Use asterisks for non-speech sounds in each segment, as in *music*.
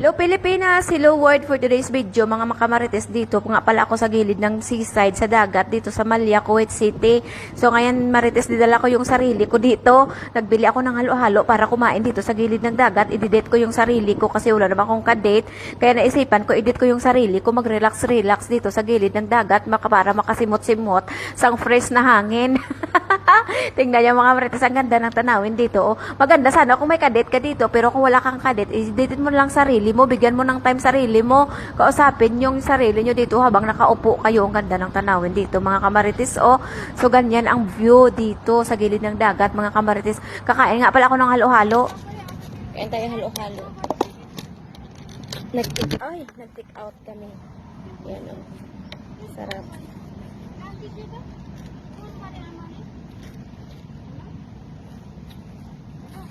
Hello Pilipinas! Hello world for today's video. Mga makamarites dito. Nga pala ako sa gilid ng seaside sa dagat dito sa Malia, Kuwait City. So ngayon marites didala ko yung sarili ko dito. Nagbili ako ng halo-halo para kumain dito sa gilid ng dagat. Ididate ko yung sarili ko kasi wala naman akong kadate. Kaya naisipan ko, edit ko yung sarili ko. Mag-relax-relax dito sa gilid ng dagat maka- para makasimot-simot sang fresh na hangin. *laughs* *laughs* Tingnan niyo mga marites, ang ganda ng tanawin dito. Oh. Maganda sana kung may kadate ka dito, pero kung wala kang kadate, i-date mo lang sarili mo, bigyan mo ng time sarili mo, kausapin yung sarili nyo dito habang nakaupo kayo. Ang ganda ng tanawin dito, mga kamarites. Oh. So, ganyan ang view dito sa gilid ng dagat, mga kamarites. Kakain nga pala ako ng halo-halo. Kain tayo halo-halo. Nag-take, ay, nag-take out kami. Yan, oh. Sarap.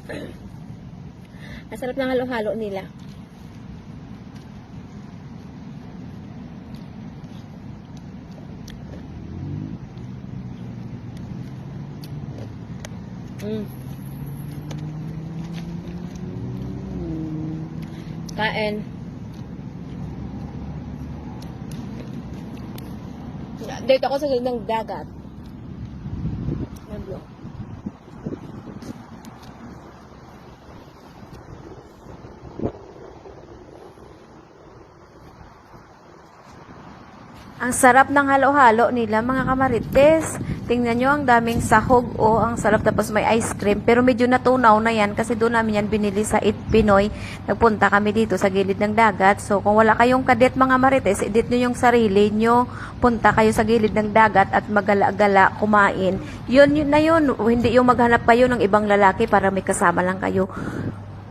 Ang sarap ng halo-halo nila. Mm. Kain. Dito ako sa gilid ng dagat. Nablo. Ang sarap ng halo-halo nila mga kamarites. Tingnan nyo ang daming sahog o ang sarap tapos may ice cream. Pero medyo natunaw na yan kasi doon namin yan binili sa It Pinoy. Nagpunta kami dito sa gilid ng dagat. So kung wala kayong kadet mga marites, edit nyo yung sarili nyo. Punta kayo sa gilid ng dagat at magala-gala kumain. Yun, yun na yun. Hindi yung maghanap kayo ng ibang lalaki para may kasama lang kayo.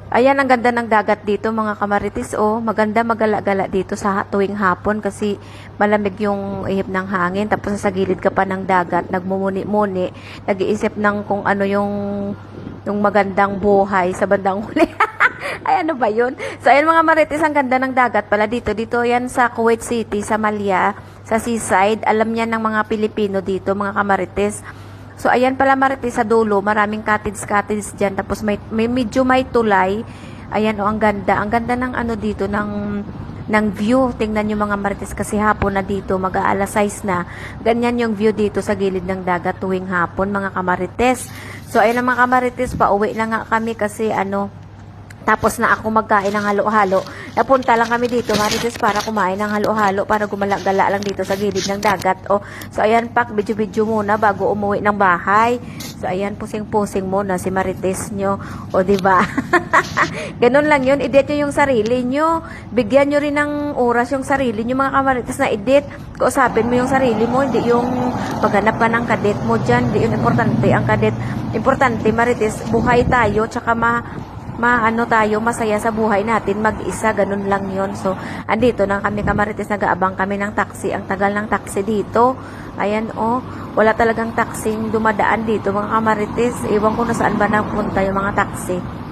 Ayan, ang ganda ng dagat dito mga kamaritis. Oh, maganda magala-gala dito sa tuwing hapon kasi malamig yung ihip ng hangin. Tapos sa gilid ka pa ng dagat, nagmumuni-muni, nag-iisip ng kung ano yung, yung magandang buhay sa bandang huli. *laughs* Ay, ano ba yun? So, ayan mga marites, ang ganda ng dagat pala dito. Dito yan sa Kuwait City, sa Malia, sa seaside. Alam niya ng mga Pilipino dito, mga kamarites. So, ayan pala marites sa dulo. Maraming cottage-cottage dyan. Tapos, may, may medyo may tulay. Ayan, o, ang ganda. Ang ganda ng ano dito, ng ng view. Tingnan nyo mga marites kasi hapon na dito, mag-aalas 6 na. Ganyan yung view dito sa gilid ng dagat tuwing hapon, mga kamarites. So, ayun mga kamarites, pauwi na nga kami kasi ano, tapos na ako magkain ng halo-halo. Napunta lang kami dito, Marites, para kumain ng halo-halo, para gumala-gala lang dito sa gilid ng dagat. O, so, ayan, pak, video-video muna bago umuwi ng bahay. So, ayan, pusing-pusing muna si Marites nyo. O, di ba? *laughs* Ganun lang yun. Edit nyo yung sarili nyo. Bigyan nyo rin ng oras yung sarili nyo, mga kamarites, na edit. Kausapin mo yung sarili mo, hindi yung maghanap ka ng kadet mo dyan. Hindi yun importante. Ang kadet, importante, Marites, buhay tayo, tsaka ma maano tayo, masaya sa buhay natin, mag-isa, ganun lang yon So, andito na kami kamarites, nag-aabang kami ng taxi. Ang tagal ng taxi dito. Ayan, oh, wala talagang taxing dumadaan dito, mga kamarites. Iwan ko na saan ba napunta yung mga taxi.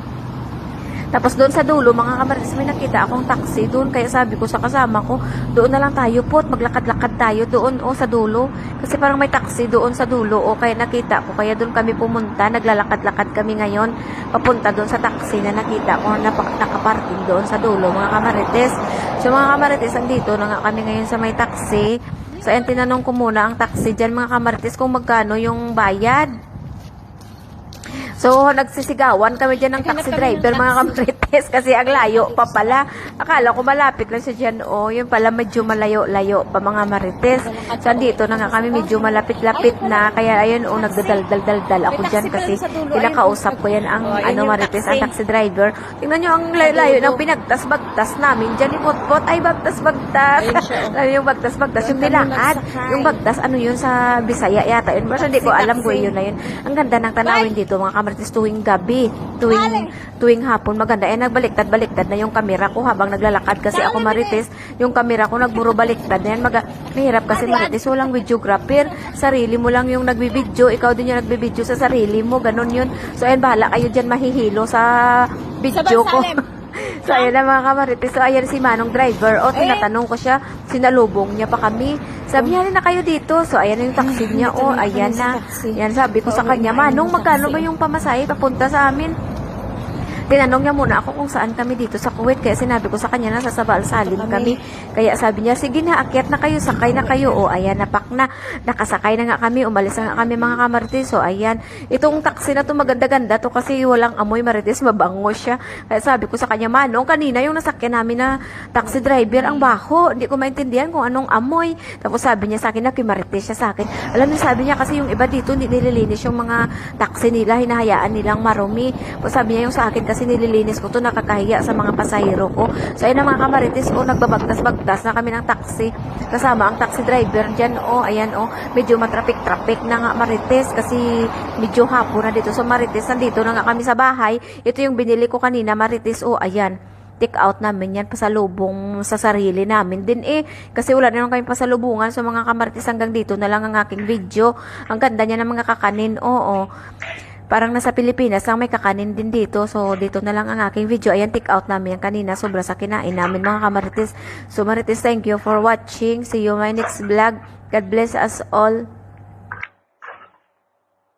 Tapos doon sa dulo, mga kamarites, may nakita akong taxi doon. Kaya sabi ko sa kasama ko, doon na lang tayo po at maglakad-lakad tayo doon o sa dulo. Kasi parang may taxi doon sa dulo o kaya nakita ko. Kaya doon kami pumunta, naglalakad-lakad kami ngayon. Papunta doon sa taxi na nakita ko na nakaparking doon sa dulo, mga kamarites. So mga kamarites, andito na nga kami ngayon sa may taxi. So ayan, tinanong ko muna ang taxi dyan, mga kamarites, kung magkano yung bayad. So, nagsisigawan kami dyan ng taxi driver, mga kamarites, kasi ang layo pa pala. Akala ko malapit lang siya dyan, oh, yun pala medyo malayo-layo pa mga marites. So, andito na nga kami, medyo malapit-lapit na, kaya ayun, oh, nagdadal-dal-dal ako dyan kasi pinakausap ko yan ang, ano, marites, ang taxi driver. Tingnan nyo ang layo ng pinagtas-bagtas namin dyan, ipot-pot, ay, bagtas-bagtas. Lalo *laughs* yung bagtas-bagtas, yung nilakad, yung bagtas, ano yun sa Bisaya yata yun. Basta hindi ko alam ko yun na yun. Ang ganda ng tanawin dito, mga kamarites, tuwing gabi, tuwing, tuwing hapon, maganda. Eh, nagbaliktad-baliktad na yung kamera ko habang naglalakad kasi ako marites, yung kamera ko nagburo baliktad na yan. Maga, mahirap kasi marites, walang videographer. Sarili mo lang yung nagbibideo, ikaw din yung nagbibideo sa sarili mo, ganun yun. So, ayun, bahala kayo dyan mahihilo sa video ko. *laughs* So, ayan na mga kamarites. So, ayan si Manong driver. O, tinatanong ko siya, sinalubong niya pa kami. Sabi niya, na kayo dito. So, ayan na yung taxi niya. O, ayan na. Yan, sabi ko sa kanya, Manong, magkano ba yung pamasahe papunta sa amin? Tinanong niya muna ako kung saan kami dito sa Kuwait. Kaya sinabi ko sa kanya na sa Sabal Salim kami. Kaya sabi niya, sige na, akyat na kayo, sakay na kayo. O, ayan, napak na. Nakasakay na nga kami, umalis na nga kami mga kamarites. So, ayan. Itong taxi na to maganda-ganda to kasi walang amoy marites, mabango siya. Kaya sabi ko sa kanya, Manong, kanina yung nasakyan namin na taxi driver, ang baho. Hindi ko maintindihan kung anong amoy. Tapos sabi niya sa akin, nakimarites siya sa akin. Alam niyo, sabi niya kasi yung iba dito, hindi nililinis yung mga taxi nila, hinahayaan nilang marumi. Tapos sabi niya yung sa akin kasi nililinis ko to nakakahiya sa mga pasahero ko. So ayun na mga kamarites, oh, nagbabagtas-bagtas na kami ng taxi. Kasama ang taxi driver dyan, oh, ayan, oh, medyo matrapik-trapik na nga marites kasi medyo hapon na dito. So marites, nandito na nga kami sa bahay. Ito yung binili ko kanina, marites, oh, ayan take out namin yan pasalubong sa sarili namin din eh kasi wala na kami pasalubungan so mga kamarites hanggang dito na lang ang aking video ang ganda niya ng mga kakanin oo parang nasa Pilipinas lang may kakanin din dito. So dito na lang ang aking video. Ayan take out namin yan kanina. Sobra sa kinain namin mga kamarites. So marites thank you for watching. See you my next vlog. God bless us all